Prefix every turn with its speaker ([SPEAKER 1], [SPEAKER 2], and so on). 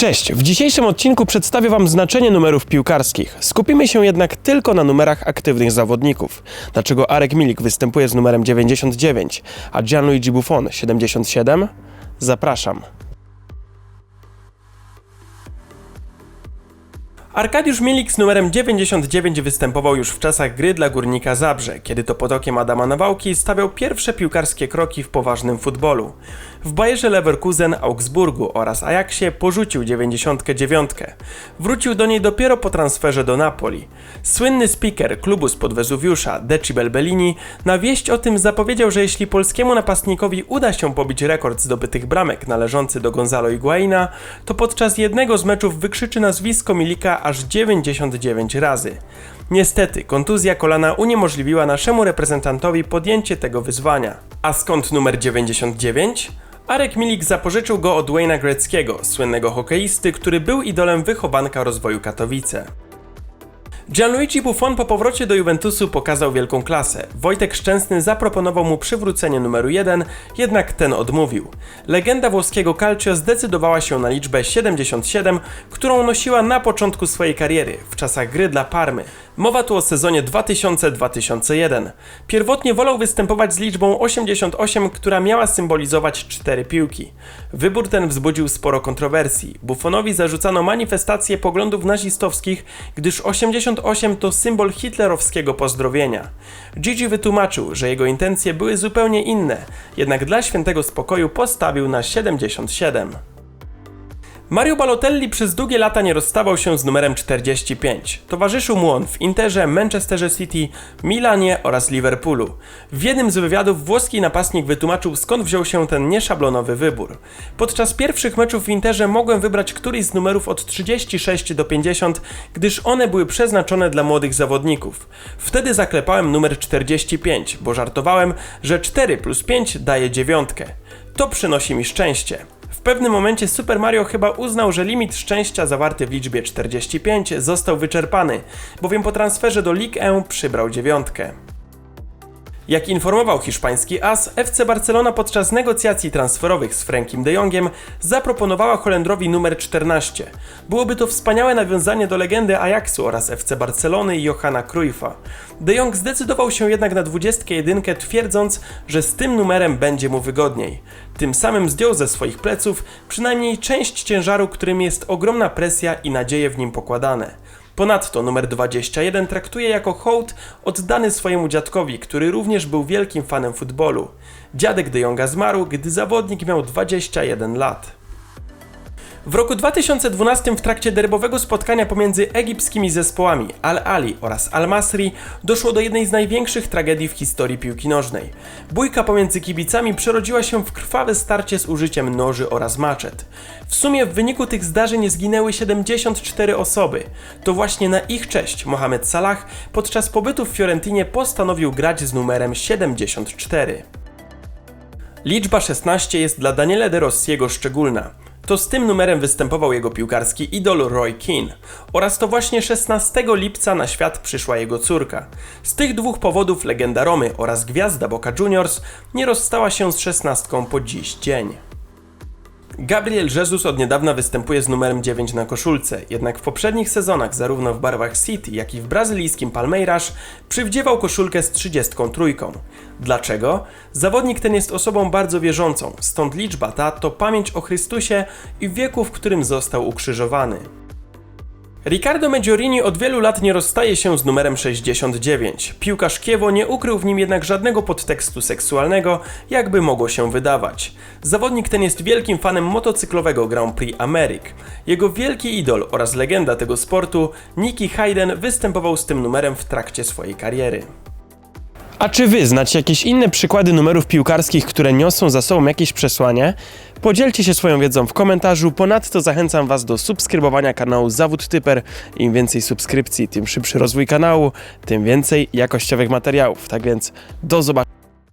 [SPEAKER 1] Cześć, w dzisiejszym odcinku przedstawię Wam znaczenie numerów piłkarskich. Skupimy się jednak tylko na numerach aktywnych zawodników. Dlaczego Arek Milik występuje z numerem 99, a Gianluigi Buffon 77? Zapraszam. Arkadiusz Milik z numerem 99 występował już w czasach gry dla Górnika Zabrze, kiedy to pod okiem Adama Nawałki stawiał pierwsze piłkarskie kroki w poważnym futbolu. W Bayerze Leverkusen, Augsburgu oraz Ajaxie porzucił 99. Wrócił do niej dopiero po transferze do Napoli. Słynny speaker klubu spod Wezuwiusza, Decibel Bellini, na wieść o tym zapowiedział, że jeśli polskiemu napastnikowi uda się pobić rekord zdobytych bramek należący do Gonzalo Higuaina, to podczas jednego z meczów wykrzyczy nazwisko Milika aż 99 razy. Niestety, kontuzja kolana uniemożliwiła naszemu reprezentantowi podjęcie tego wyzwania. A skąd numer 99? Arek Milik zapożyczył go od Wayne'a Gretzkiego, słynnego hokeisty, który był idolem wychowanka rozwoju Katowice. Gianluigi Buffon po powrocie do Juventusu pokazał wielką klasę. Wojtek Szczęsny zaproponował mu przywrócenie numeru 1, jednak ten odmówił. Legenda włoskiego Calcio zdecydowała się na liczbę 77, którą nosiła na początku swojej kariery, w czasach gry dla Parmy. Mowa tu o sezonie 2000-2001. Pierwotnie wolał występować z liczbą 88, która miała symbolizować cztery piłki. Wybór ten wzbudził sporo kontrowersji. Buffonowi zarzucano manifestację poglądów nazistowskich, gdyż 88 to symbol hitlerowskiego pozdrowienia. Gigi wytłumaczył, że jego intencje były zupełnie inne, jednak dla świętego spokoju postawił na 77. Mario Balotelli przez długie lata nie rozstawał się z numerem 45. Towarzyszył mu on w Interze, Manchesterze City, Milanie oraz Liverpoolu. W jednym z wywiadów włoski napastnik wytłumaczył skąd wziął się ten nieszablonowy wybór. Podczas pierwszych meczów w Interze mogłem wybrać któryś z numerów od 36 do 50, gdyż one były przeznaczone dla młodych zawodników. Wtedy zaklepałem numer 45, bo żartowałem, że 4 plus 5 daje dziewiątkę. To przynosi mi szczęście. W pewnym momencie Super Mario chyba uznał, że limit szczęścia zawarty w liczbie 45 został wyczerpany, bowiem po transferze do Ligue 1 przybrał dziewiątkę. Jak informował hiszpański as, FC Barcelona podczas negocjacji transferowych z Frankiem de Jongiem zaproponowała Holendrowi numer 14. Byłoby to wspaniałe nawiązanie do legendy Ajaxu oraz FC Barcelony i Johanna Cruyffa. De Jong zdecydował się jednak na 21, twierdząc, że z tym numerem będzie mu wygodniej. Tym samym zdjął ze swoich pleców przynajmniej część ciężaru, którym jest ogromna presja i nadzieje w nim pokładane. Ponadto numer 21 traktuje jako hołd oddany swojemu dziadkowi, który również był wielkim fanem futbolu. Dziadek De Jonga zmarł, gdy zawodnik miał 21 lat. W roku 2012 w trakcie derbowego spotkania pomiędzy egipskimi zespołami Al-Ali oraz Al-Masri doszło do jednej z największych tragedii w historii piłki nożnej. Bójka pomiędzy kibicami przerodziła się w krwawe starcie z użyciem noży oraz maczet. W sumie w wyniku tych zdarzeń zginęły 74 osoby. To właśnie na ich cześć Mohamed Salah podczas pobytu w Fiorentinie postanowił grać z numerem 74. Liczba 16 jest dla Daniela De Rossiego szczególna. To z tym numerem występował jego piłkarski idol Roy Keane oraz to właśnie 16 lipca na świat przyszła jego córka. Z tych dwóch powodów legenda Romy oraz gwiazda Boca Juniors nie rozstała się z 16 po dziś dzień. Gabriel Jesus od niedawna występuje z numerem 9 na koszulce, jednak w poprzednich sezonach zarówno w barwach City, jak i w brazylijskim Palmeiras przywdziewał koszulkę z 33. Dlaczego? Zawodnik ten jest osobą bardzo wierzącą, stąd liczba ta to pamięć o Chrystusie i wieku, w którym został ukrzyżowany. Ricardo Meggiorini od wielu lat nie rozstaje się z numerem 69. Piłkarz Kiewo nie ukrył w nim jednak żadnego podtekstu seksualnego, jakby mogło się wydawać. Zawodnik ten jest wielkim fanem motocyklowego Grand Prix Amerik. Jego wielki idol oraz legenda tego sportu, Nicky Hayden, występował z tym numerem w trakcie swojej kariery. A czy wy znacie jakieś inne przykłady numerów piłkarskich, które niosą za sobą jakieś przesłanie? Podzielcie się swoją wiedzą w komentarzu. Ponadto zachęcam was do subskrybowania kanału Zawód Typer. Im więcej subskrypcji, tym szybszy rozwój kanału, tym więcej jakościowych materiałów. Tak więc do zobaczenia.